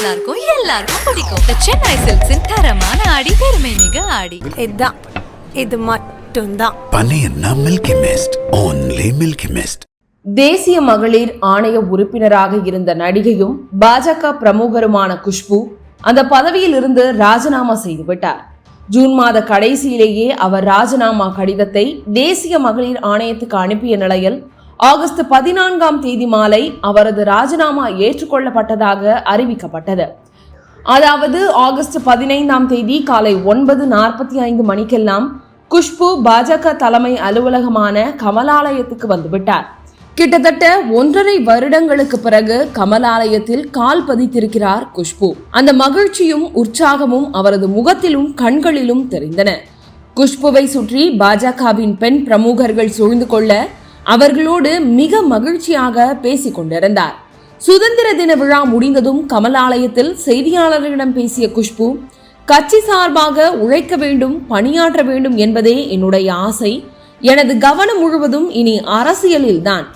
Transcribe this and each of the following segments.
நல்லா இருக்கும் எல்லாருக்கும் பிடிக்கும். The சென்னை சில்க்ஸின் தரமான ஆடி பெருமை மிக ஆடி. இதான் இது மட்டும்தான். பனையன்னா Milky Mist only Milky Mist தேசிய மகளிர் ஆணைய உறுப்பினராக இருந்த நடிகையும் பாஜக பிரமுகருமான குஷ்பு அந்த பதவியில் இருந்து ராஜினாமா செய்துவிட்டார் ஜூன் மாத கடைசியிலேயே அவர் ராஜினாமா கடிதத்தை தேசிய மகளிர் ஆணையத்துக்கு அனுப்பிய நிலையில் ஆகஸ்ட் பதினான்காம் தேதி மாலை அவரது ராஜினாமா ஏற்றுக்கொள்ளப்பட்டதாக அறிவிக்கப்பட்டது. அதாவது ஆகஸ்ட் பதினைந்தாம் தேதி காலை ஒன்பது நாற்பத்தி ஐந்து மணிக்கெல்லாம் குஷ்பு பாஜக தலைமை அலுவலகமான கமலாலயத்துக்கு வந்துவிட்டார். கிட்டத்தட்ட ஒன்றரை வருடங்களுக்கு பிறகு கமலாலயத்தில் கால் பதித்திருக்கிறார் குஷ்பு. அந்த மகிழ்ச்சியும் உற்சாகமும் அவரது முகத்திலும் கண்களிலும் தெரிந்தன. குஷ்புவை சுற்றி பாஜகவின் பெண் பிரமுகர்கள் சூழ்ந்து கொள்ள அவர்களோடு மிக மகிழ்ச்சியாக பேசிக் கொண்டிருந்தார். சுதந்திர தின விழா முடிந்ததும் கமலாலயத்தில் செய்தியாளர்களிடம் பேசிய குஷ்பு கட்சி சார்பாக உழைக்க வேண்டும் பணியாற்ற வேண்டும் என்பதே என்னுடைய ஆசை. எனது கவனம் முழுவதும் இனி அரசியலில்தான்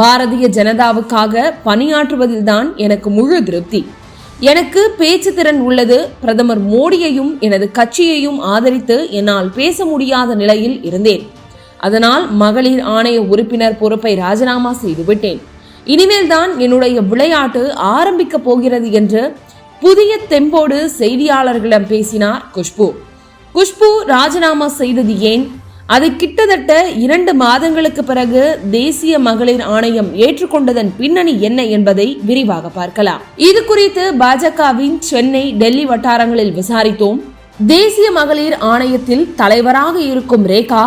பாரதிய ஜனதாவுக்காக பணியாற்றுவதில்தான் எனக்கு முழு திருப்தி. எனக்கு பேச்சு திறன் உள்ளது. பிரதமர் மோடியையும் எனது கட்சியையும் ஆதரித்து என்னால் பேச முடியாத நிலையில் இருந்தேன். அதனால் மகளிர் ஆணைய உறுப்பினர் பொறுப்பை ராஜினாமா செய்துவிட்டேன். இனிமேல் தான் என்னுடைய விளையாட்டு ஆரம்பிக்க போகிறது என்று புதிய தெம்போடு செய்தியாளர்களிடம் பேசினார் குஷ்பு. குஷ்பு ராஜினாமா செய்தது ஏன்? அதை கிட்டத்தட்ட இரண்டு மாதங்களுக்கு பிறகு தேசிய மகளிர் ஆணையம் ஏற்றுக்கொண்டதன் பின்னணி என்ன என்பதை விரிவாக பார்க்கலாம். இது குறித்து பாஜகவின் சென்னை டெல்லி வட்டாரங்களில் விசாரித்தோம். தேசிய மகளிர் ஆணையத்தில் தலைவராக இருக்கும் ரேகா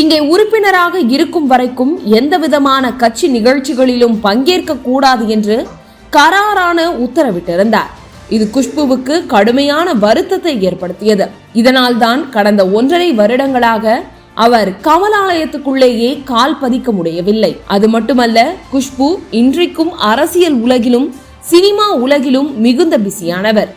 இங்கே உறுப்பினராக இருக்கும் வரைக்கும் எந்த விதமான கட்சி நிகழ்ச்சிகளிலும் பங்கேற்க கூடாது என்று கராரான உத்தரவிட்டிருந்தார். இது குஷ்புவுக்கு கடுமையான வருத்தத்தை ஏற்படுத்தியது. இதனால்தான் கடந்த ஒன்றரை வருடங்களாக அவர் கமலாலயத்துக்குள்ளேயே கால் பதிக்க முடியவில்லை. அது மட்டுமல்ல குஷ்பு இன்றைக்கும் அரசியல் உலகிலும் சினிமா உலகிலும் மிகுந்த பிஸியானவர்.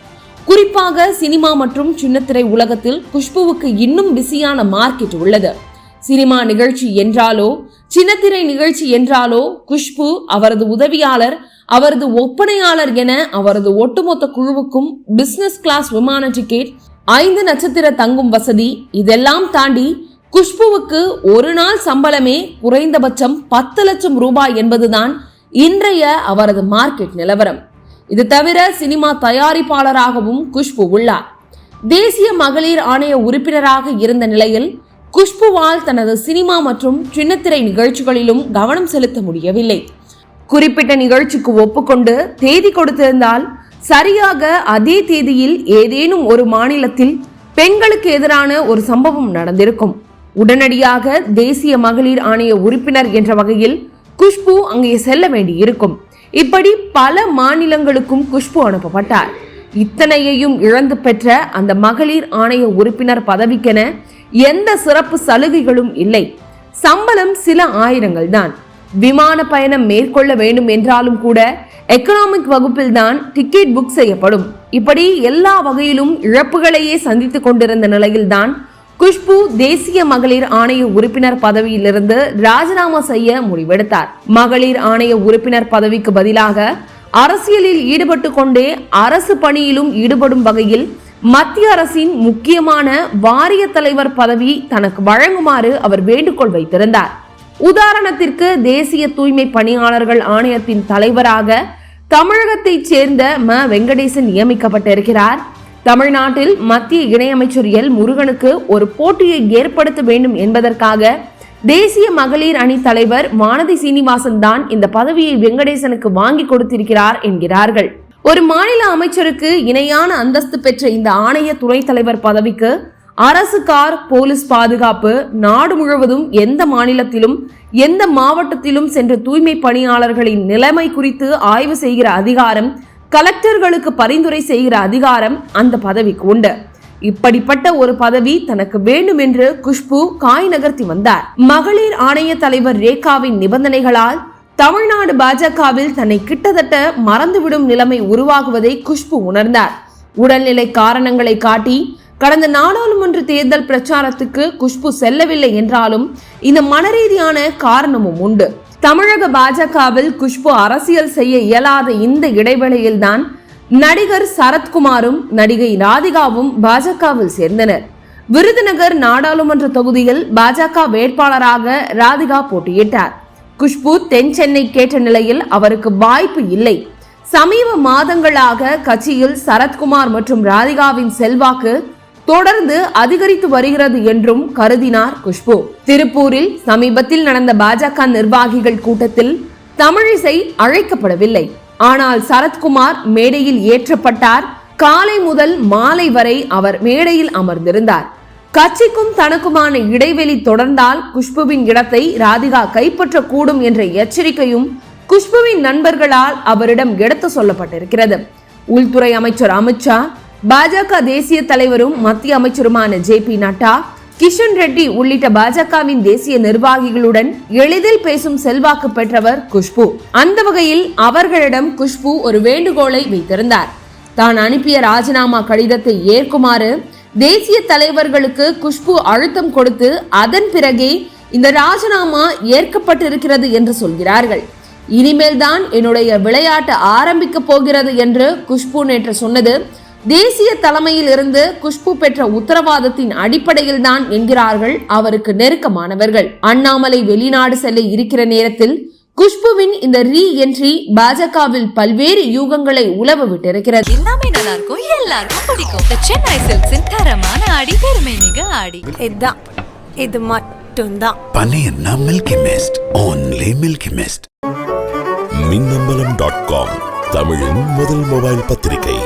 குறிப்பாக சினிமா மற்றும் சின்னத்திரை உலகத்தில் குஷ்புவுக்கு இன்னும் பிஸியான மார்க்கெட் உள்ளது. சினிமா நிகழ்ச்சி என்றாலோ சின்னத்திரை நிகழ்ச்சி என்றாலோ குஷ்பு அவரது உதவியாளர் அவரது ஒப்பனையாளர் என அவரது ஒட்டுமொத்த குழுவுக்கும் பிசினஸ் கிளாஸ் விமான டிக்கெட் ஐந்து நட்சத்திர தங்கும் வசதி இதெல்லாம் தாண்டி குஷ்புவுக்கு ஒரு நாள் சம்பளமே குறைந்தபட்சம் பத்து லட்சம் ரூபாய் என்பதுதான் இன்றைய அவரது மார்க்கெட் நிலவரம். இது தவிர சினிமா தயாரிப்பாளராகவும் குஷ்பு உள்ளார். தேசிய மகளிர் ஆணைய உறுப்பினராக இருந்த நிலையில் குஷ்புவால் தனது சினிமா மற்றும் சின்னத்திரை நிகழ்ச்சிகளிலும் கவனம் செலுத்த முடியவில்லை. குறிப்பிட்ட நிகழ்ச்சிக்கு ஒப்புக்கொண்டு தேதி கொடுத்திருந்தால் சரியாக அதே தேதியில் ஏதேனும் ஒரு மாநிலத்தில் பெண்களுக்கு எதிரான ஒரு சம்பவம் நடந்திருக்கும். உடனடியாக தேசிய மகளிர் ஆணைய உறுப்பினர் என்ற வகையில் குஷ்பு அங்கே செல்ல வேண்டியிருக்கும். இப்படி பல மாநிலங்களுக்கும் குஷ்பு அனுப்பப்பட்டார். இத்தனையையும் இழந்து பெற்ற அந்த மகளிர் ஆணைய உறுப்பினர் பதவிக்கென எந்த சிறப்பு சலுகைகளும் இல்லை. சம்பளம் சில ஆயிரங்கள் தான் விமான பயணம் மேற்கொள்ள வேண்டும் என்றாலும் கூட எக்கனாமிக் வகுப்பில் தான் டிக்கெட் புக் செய்யப்படும். இப்படி எல்லா வகையிலும் இழப்புகளையே சந்தித்துக் கொண்டிருந்த நிலையில்தான் குஷ்பு தேசிய மகளிர் ஆணைய உறுப்பினர் பதவியிலிருந்து ராஜினாமா செய்ய முடிவெடுத்தார். மகளிர் ஆணைய உறுப்பினர் பதவிக்கு பதிலாக அரசியலில் ஈடுபட்டு கொண்டே அரசு பணியிலும் ஈடுபடும் வகையில் மத்திய அரசின் முக்கியமான வாரிய தலைவர் பதவி தனக்கு வழங்குமாறு அவர் வேண்டுகோள் வைத்திருந்தார். உதாரணத்திற்கு தேசிய தூய்மை பணியாளர்கள் ஆணையத்தின் தலைவராக தமிழகத்தைச் சேர்ந்த ம. வெங்கடேசன் நியமிக்கப்பட்டிருக்கிறார். தமிழ்நாட்டில் மத்திய இணையமைச்சர் எல். முருகனுக்கு ஒரு போட்டியை ஏற்படுத்த வேண்டும் என்பதற்காக தேசிய மகளிர் அணி தலைவர் வானதி சீனிவாசன் தான் இந்த பதவியை வெங்கடேசனுக்கு வாங்கி கொடுத்திருக்கிறார் என்கிறார்கள். ஒரு மாநில அமைச்சருக்கு இணையான அந்தஸ்து பெற்ற இந்த ஆணைய துணைத் தலைவர் பதவிக்கு அரசு கார் போலீஸ் பாதுகாப்பு நாடு முழுவதும் எந்த மாநிலத்திலும் எந்த மாவட்டத்திலும் சென்ற தூய்மை பணியாளர்களின் நிலைமை குறித்து ஆய்வு செய்கிற அதிகாரம் கலெக்டர்களுக்கு பரிந்துரை செய்கிற அதிகாரம் அந்த பதவிக்கு உண்டு. இப்படிப்பட்ட ஒரு பதவி தனக்கு வேண்டும் என்று குஷ்பு காய் நகர்த்தி வந்தார். மகளிர் ஆணைய தலைவர் ரேகாவின் நிபந்தனைகளால் தமிழ்நாடு பாஜகவில் தன்னை கிட்டத்தட்ட மறந்துவிடும் நிலைமை உருவாகுவதை குஷ்பு உணர்ந்தார். உடல்நிலை காரணங்களை காட்டி கடந்த நாடாளுமன்ற தேர்தல் பிரச்சாரத்துக்கு குஷ்பு செல்லவில்லை என்றாலும் இந்த மனரீதியான காரணமும் உண்டு. தமிழக பாஜகவில் குஷ்பு அரசியல் செய்ய இயலாத இந்த இடைவேளையில்தான் நடிகர் சரத்குமாரும் நடிகை ராதிகாவும் பாஜகவில் சேர்ந்தனர். விருதுநகர் நாடாளுமன்ற தொகுதியில் பாஜக வேட்பாளராக ராதிகா போட்டியிட்டார். குஷ்பு தென் சென்னை கேட்ட நிலையில் அவருக்கு வாய்ப்பு இல்லை. சமீப மாதங்களாக கட்சியில் சரத்குமார் மற்றும் ராதிகாவின் செல்வாக்கு தொடர்ந்து அதிகரித்து வருகிறது என்றும் கருதினார் குஷ்பு. திருப்பூரில் சமீபத்தில் நடந்த பாஜக நிர்வாகிகள் கூட்டத்தில் தமிழிசை அழைக்கப்படவில்லை. ஆனால் சரத்குமார் மேடையில் ஏற்றப்பட்டார். காலை முதல் மாலை வரை அவர் மேடையில் அமர்ந்திருந்தார். கட்சிக்கும் தனக்குமான இடைவெளி தொடர்ந்தால் குஷ்புவின் இடத்தை ராதிகா கைப்பற்றக்கூடும் என்ற எச்சரிக்கையும் குஷ்புவின் நண்பர்களால் அவரிடம் எடுத்து சொல்லப்பட்டிருக்கிறது. உள்துறை அமைச்சர் அமித்ஷா பாஜக தேசிய தலைவரும் மத்திய அமைச்சருமான ஜே பி நட்டா கிஷன் ரெட்டி உள்ளிட்ட பாஜகவின் தேசிய நிர்வாகிகளுடன் எளிதில் பேசும் செல்வாக்கு பெற்றவர் குஷ்பு. அந்த வகையில் அவர்களிடம் குஷ்பு ஒரு வேண்டுகோளை வைத்திருந்தார். தான் அனுப்பிய ராஜினாமா கடிதத்தை ஏற்குமாறு தேசிய தலைவர்களுக்கு குஷ்பு அழுத்தம் கொடுத்து அதன் பிறகே இந்த ராஜினாமா ஏற்கப்பட்டிருக்கிறது என்று சொல்கிறார்கள். இனிமேல் தான் என்னுடைய விளையாட்டு ஆரம்பிக்க போகிறது என்று குஷ்பு நேற்று சொன்னது. தேசிய தலைமையில் இருந்து குஷ்பு பெற்ற உத்தரவாதத்தின் அடிப்படையில் தான் என்கிறார்கள் அவருக்கு நெருக்கமானவர்கள். அண்ணாமலை வெளிநாடு செல்ல இருக்கிற நேரத்தில் குஷ்புவின் இந்த ரீ என்ட்ரி பாஜகவில் பல்வேறு யூகங்களை உலவ விட்டிருக்கிறது. எல்லாமே நல்லா இருக்கும் எல்லாருக்கும் பிடிக்கும். சென்னை சில்க்ஸின் தரமான ஆடி பெருமை மிக ஆடி இதுதான். இது மட்டும்தான். பன்னீர்னா Milky Mist only Milky Mist Minnambalam dot com தமிழின் முதல் மொபைல் பத்திரிகை.